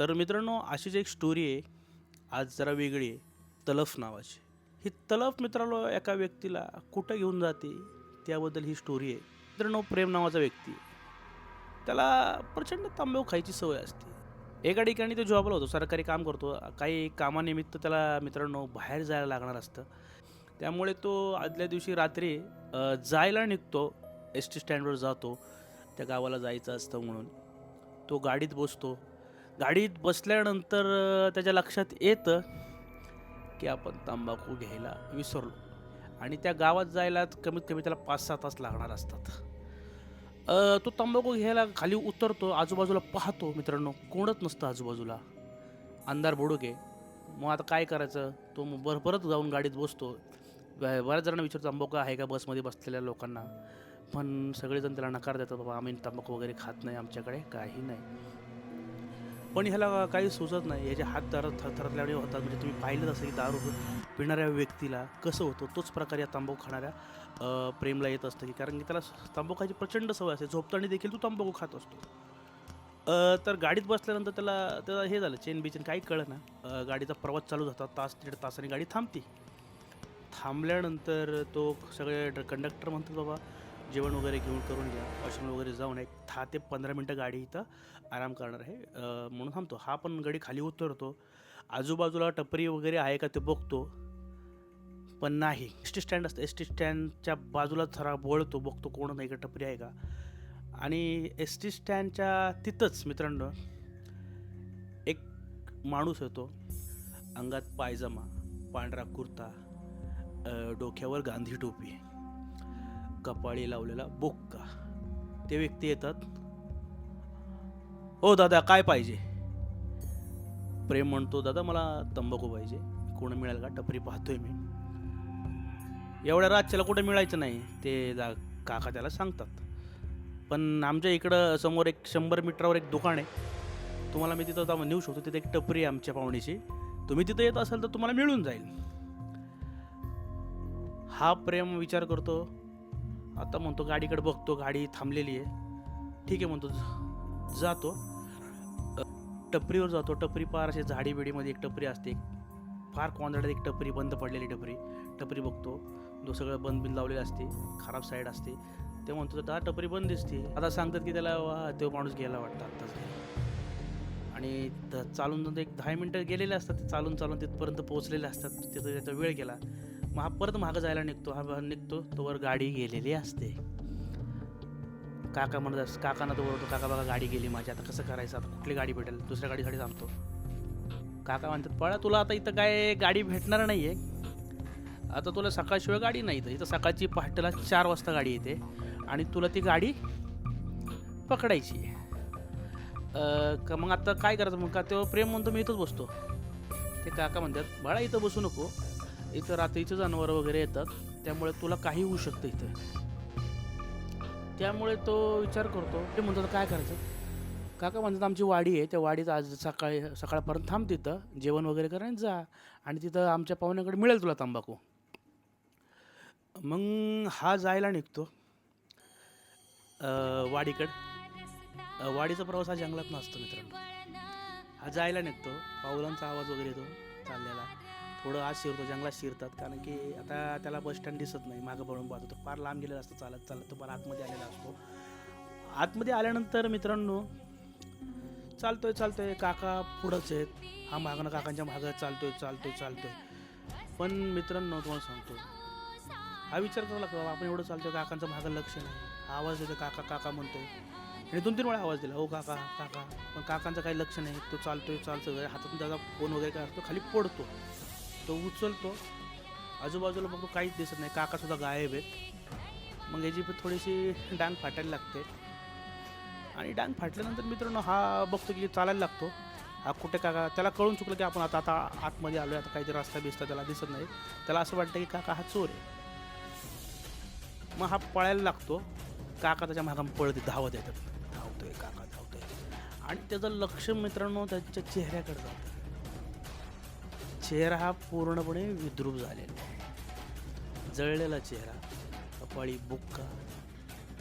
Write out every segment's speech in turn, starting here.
तर मित्रांनो अशीच एक स्टोरी आहे. आज जरा वेगळी आहे. तलफ नावाची. ही तलफ मित्रांनो एका व्यक्तीला कुठं घेऊन जाते त्याबद्दल ही स्टोरी आहे. मित्रांनो प्रेम नावाचा व्यक्ती त्याला प्रचंड तांबेव खायची सवय असते. एका ठिकाणी तो जॉबला होतो. सरकारी काम करतो. काही कामानिमित्त त्याला मित्रांनो बाहेर जायला लागणार असतं. त्यामुळे तो आदल्या दिवशी रात्री जायला निघतो. एस टी स्टँडवर जातो. त्या गावाला जायचं असतं म्हणून. तो गाडीत बसतो. गाडीत बसल्यानंतर त्याच्या लक्षात येतं की आपण तंबाखू घ्यायला विसरलो. आणि त्या गावात जायला कमीत कमी त्याला पाच सहा तास लागणार असतात. तो तंबाखू घ्यायला खाली उतरतो आजूबाजूला पाहतो मित्रांनो. कोणच नसतं आजूबाजूला. अंधार बुडूक. मग आता काय करायचं? तो मग बर परत जाऊन गाडीत बसतो. बऱ्याच जणांना विचारतो तंबाखू आहे का बसमध्ये बसलेल्या लोकांना? पण सगळेजण त्याला नकार देतात बाबा आम्ही तंबाखू वगैरे खात नाही आमच्याकडे काही नाही. पण ह्याला काही सुचत नाही. याचे हात दर थरथरल्याने होतात. म्हणजे तुम्ही पाहिलंच असेल की दारू पिणाऱ्या व्यक्तीला कसं होतं तोच प्रकार या तंबाखू खाणाऱ्या प्रेमला येत असतं की कारण की त्याला तांबू खायची प्रचंड सवय असते. झोपताना देखील तो तांबू खात असतो. तर गाडीत बसल्यानंतर त्याला त्याला हे झालं चेन बिचेन काही कळलं ना गाडीचा प्रवास चालू होता तास दीड तासाने गाडी थांबते. थांबल्यानंतर तो सगळे कंडक्टर म्हणतात बाबा जेवण वगैरे घेऊन करून घ्या. वॉशरूम वगैरे जाऊन एक दहा ते पंधरा मिनटं गाडी इथं आराम करणार आहे. म्हणून थांबतो. हा पण गाडी खाली उतरतो. आजूबाजूला टपरी वगैरे आहे का ते बघतो. पण नाही. एस टी स्टँड असतं. एस टी स्टँडच्या बाजूला थरा वळतो बघतो कोण नाही का टपरी आहे का. आणि एस टी स्टँडच्या तिथंच मित्रांनो एक माणूस येतो. अंगात पायजमा पांढरा कुर्ता डोक्यावर गांधी टोपी. कपाळी लावलेला बोक्का. ते व्यक्ती येतात. हो दादा काय पाहिजे? प्रेम म्हणतो दादा मला तंबाखू पाहिजे. कोण मिळेल का? टपरी पाहतोय मी. एवढ्या रातच्याला कुठं मिळायचं नाही ते जा काका त्याला सांगतात. पण आमच्या इकडं समोर एक शंभर मीटरवर एक दुकान आहे. तुम्हाला मी तिथं जाऊन नेऊ शकतो. तिथे एक टपरी आहे आमच्या पाहुणीची. तुम्ही तिथं येत असाल तर तुम्हाला मिळून जाईल. हा प्रेम विचार करतो. आता म्हणतो गाडीकडे बघतो गाडी थांबलेली आहे. ठीक आहे म्हणतो जातो. टपरीवर जातो. टपरी पार असे झाडी बिडीमध्ये एक टपरी असते. फार कोंदड्यात एक टपरी बंद पडलेली टपरी. टपरी बघतो. जो सगळं बंद बिंद लावलेलं असते. खराब साईड असते. ते म्हणतो दहा टपरी बंद दिसते. आता सांगतात की त्याला वा तो माणूस गेला वाटतं आत्ताच. आणि त- चालून जाऊन एक दहा मिनटं गेलेले असतात. ते चालून चालून तिथपर्यंत पोहोचलेले असतात. तिथं त्याचा वेळ गेला. मग हा परत मागं जायला निघतो. हा निघतो तोवर गाडी गेलेली असते. काका म्हणत अस काकांना तो बोलतो काका बघा गाडी गेली माझी आता कसं करायचं? आता कुठली गाडी भेटेल? दुसऱ्या गाडीसाठी थांबतो. काका म्हणतात पळा तुला आता इथं काय गाडी भेटणार नाही आहे आता तुला सकाळशिवाय गाडी नाही इथं. इथं सकाळची पहाटेला चार वाजता गाडी येते आणि तुला ती गाडी पकडायची आहे. का मग आता काय करायचं? मग का तेव्हा प्रेम म्हणतो मी इथंच बसतो. ते काका म्हणतात बाळा इथं बसू नको. इथं रात्रीचे जनावरं वगैरे येतात त्यामुळे तुला काही होऊ शकतं इथं. त्यामुळे तो विचार करतो ते म्हणतात काय करायचं? काका म्हणतात आमची वाडी आहे त्या वाडीत आज सकाळी सकाळपर्यंत थांब तिथं जेवण वगैरे कर जा आणि तिथं आमच्या पाहुण्याकडे मिळेल तुला तंबाखू. मग हा जायला निघतो वाडीकडे. वाडीकडं वाडीचा प्रवास हा जंगलात नसतो मित्रांनो. हा जायला निघतो पावलांचा आवाज वगैरे येतो चाललेला. थोडं आज शिरतो जंगलात शिरतात. कारण की आता त्याला बस स्टँड दिसत नाही मागं पळून पाहतो. तो फार लांब गेलेला असतो चालत चालत तो फार आतमध्ये आलेला असतो. आतमध्ये आल्यानंतर मित्रांनो चालतोय चालतोय. काका पुढंच आहेत. हा मागणं काकांच्या मागं चालतोय चालतोय चालतोय. पण मित्रांनो तुम्हाला सांगतो. हा विचार करावा लागतो बाबा आपण एवढं चालतोय काकांचं मागं लक्ष नाही. आवाज देतो काका काका म्हणतोय. आणि दोन तीन वेळा आवाज दिला हो काका काका. पण काकांचं काही लक्ष नाही तो चालतोय चालतोय. हातातून त्याचा फोन वगैरे काय असतो खाली पडतो. तो उचलतो. आजूबाजूला बघतो काहीच दिसत नाही. काकासुद्धा गायब आहेत. मग याची थोडीशी डांग फाटायला लागते. आणि डांग फाटल्यानंतर मित्रांनो हा बघतो की चालायला लागतो. हा कुठे काका त्याला कळून चुकलं की आपण आता आता आतमध्ये आलो आहे आता काहीतरी रस्ता बिस्ता त्याला दिसत नाही. त्याला असं वाटतं की काका हा चोर आहे. मग हा पळायला लागतो. काका त्याच्या मागं पळते धावत येतात. धावतोय काका धावतोय. आणि त्याचं लक्ष मित्रांनो त्याच्या चेहऱ्याकडे जातं. चेहरा हा पूर्णपणे विद्रूप झालेला आहे. जळलेला चेहरा कपाळी बुक्का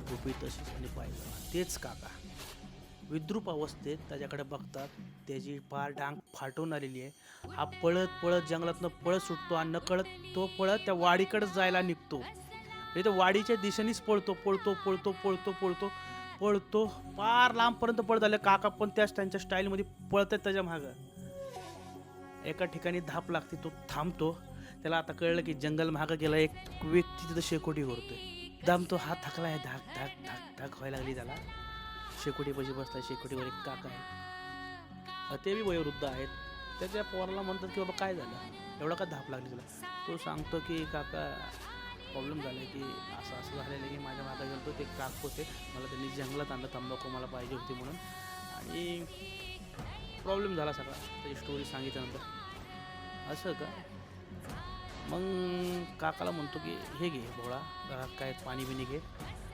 टोपी तशीच आणि पायजमा तेच काका. विद्रूप अवस्थेत त्याच्याकडे बघतात त्याची पार डांग फाटून आलेली आहे. हा पळत पळत जंगलातनं पळत सुटतो आणि नकळत तो पळत त्या वाडीकडेच जायला निघतो. म्हणजे तो वाडीच्या दिशेनेच पळतो पळतो पळतो पळतो पळतो पळतो. पार लांबपर्यंत पळत आले. काका पण त्याच त्यांच्या स्टाईलमध्ये पळतात त्याच्या मागं. एका ठिकाणी धाप लागते तो थांबतो. त्याला आता कळलं की जंगल मागं गेला एक व्यक्ती तिथं शेकोटी करतोय दाम तो थकला आहे धाक धाक धाक धाक व्हायला लागली त्याला. शेकोटी पैसे शेकोटीवर एक काका आहे. ते बी वयोवृद्ध आहेत. त्याच्या पोराला म्हणतात की बाबा काय झालं? एवढा का धाप लागली तुला तो सांगतो की काका प्रॉब्लेम झाला की असं असं झालेलं की माझ्या मागं गेलो ते काक होते. मला त्यांनी जंगलात आणलं तंबाखू मला पाहिजे होती म्हणून. आणि प्रॉब्लेम झाला सगळा. त्याची स्टोरी सांगितल्यानंतर. असं का? मग काकाला म्हणतो की हे घे भोळा घरात काय पाणी बिणी घे.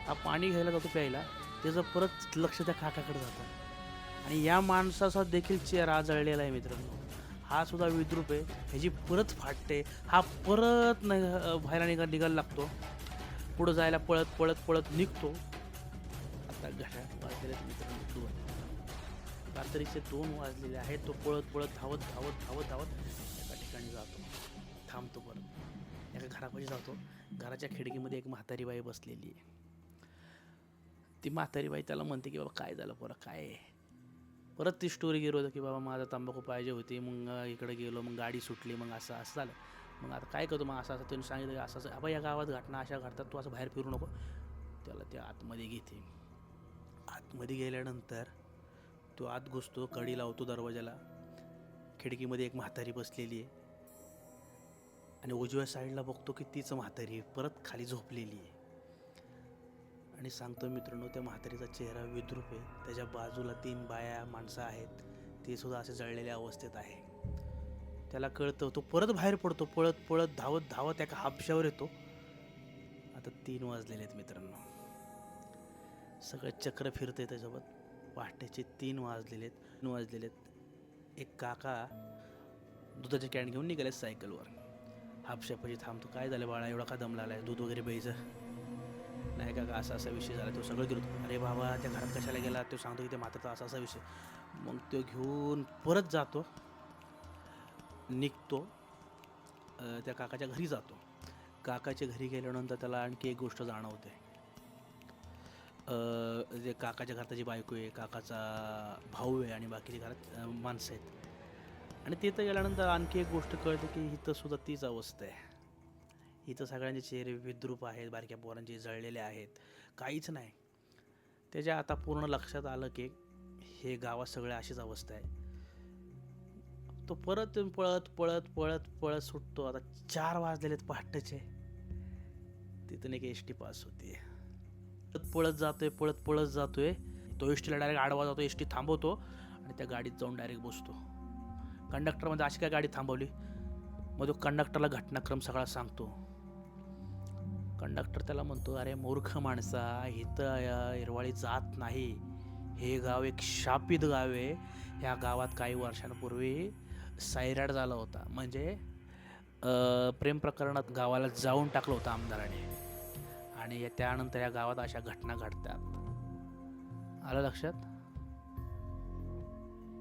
हा पाणी घ्यायला जातो प्यायला. त्याचं परत लक्ष त्या काकाकडे जातं. आणि या माणसाचा देखील चेहरा जळलेला आहे मित्रांनो. हा सुद्धा विद्रूप आहे. ह्याची परत फाटते. हा परत न बाहेर निघा निघायला लागतो. पुढं जायला पळत पळत पळत निघतो. आता घड्याळ वाजलेले मित्रांनो दोन. रात्रीचे दोन वाजलेले आहेत. तो पळत पळत धावत धावत धावत धावत. ठिकाणी जातो. थांबतो परत. एका घरापाशी जातो. घराच्या खिडकीमध्ये एक म्हातारी बाई बसलेली आहे. ती म्हातारी बाई त्याला म्हणते की बाबा काय झालं पोरा? काय परत ती स्टोरी गेलो होतं की बाबा माझा तंबाखू पाहिजे होती. मग इकडं इकडे गेलो. मग गाडी सुटली. मग असं असं झालं. मग आता काय करतो? मग असं असं त्यांनी सांगितलं की असं असं बाबा या गावात घटना अशा घडतात. तू असं बाहेर फिरू नको. त्याला ते आतमध्ये घेते. आतमध्ये गेल्यानंतर तो आत घुसतो कडी लावतो दरवाजाला. खिडकीमध्ये एक म्हातारी बसलेली आहे. आणि उजव्या साईडला बघतो की तीच म्हातारी परत खाली झोपलेली आहे. आणि सांगतो मित्रांनो त्या म्हातारीचा चेहरा विद्रूप आहे. त्याच्या बाजूला तीन बाया माणसं आहेत. ते सुद्धा असे जळलेल्या अवस्थेत आहे. त्याला कळतं तो परत बाहेर पडतो पळत पळत धावत धावत एका हापशावर येतो. आता तीन वाजलेले आहेत मित्रांनो. सगळं चक्र फिरते त्याच्यासोबत पहाटेचे तीन वाजलेले आहेत. तीन वाजलेले आहेत. एक काका दुधाचे कॅन घेऊन निघाले सायकलवर. हापशापाशी थांबतो काय झालं बाळा? एवढा का दम आहे दूध वगैरे प्यायचं? नाही का का असा असा विषय झाला? तो सगळं गेलो अरे बाबा त्या घरात कशाला गेला? तो सांगतो की ते मात्र असा असा विषय. मग तो घेऊन परत जातो. निघतो. त्या काकाच्या घरी जातो. काकाच्या घरी गेल्यानंतर त्याला आणखी एक गोष्ट जाणवते. जे काकाच्या घरात त्याची बायको आहे काकाचा भाऊ आहे आणि बाकीच्या घरात माणसं आहेत. आणि तिथं गेल्यानंतर आणखी एक गोष्ट कळते की इथं सुद्धा तीच अवस्था आहे. इथं सगळ्यांचे चेहरे विद्रूप आहेत बारक्या पोरांचे जळलेले आहेत काहीच नाही. त्याच्या आता पूर्ण लक्षात आलं की हे गावात सगळ्या अशीच अवस्था आहे. तो परत पळत पळत पळत पळत सुटतो. आता चार वाजलेले आहेत पहाटेचे. तिथून एक एस टी पास होते. पळत पळत जातोय पळत पळत जातोय. तो एस टीला डायरेक्ट आडवा जातो एस टी थांबवतो आणि त्या गाडीत जाऊन डायरेक्ट बसतो. कंडक्टरमध्ये अशी काय गाडी थांबवली? मग तो कंडक्टरला घटनाक्रम सगळा सांगतो. कंडक्टर त्याला म्हणतो अरे मूर्ख माणसा इथं हिरवाळी जात नाही. हे गाव एक शापित गाव आहे. ह्या गावात काही वर्षांपूर्वी सायराड झाला होता. म्हणजे प्रेम प्रकरणात गावाला जाऊन टाकलं होतं आमदाराने. आणि त्यानंतर या गावात अशा घटना घडतात. आलं लक्षात?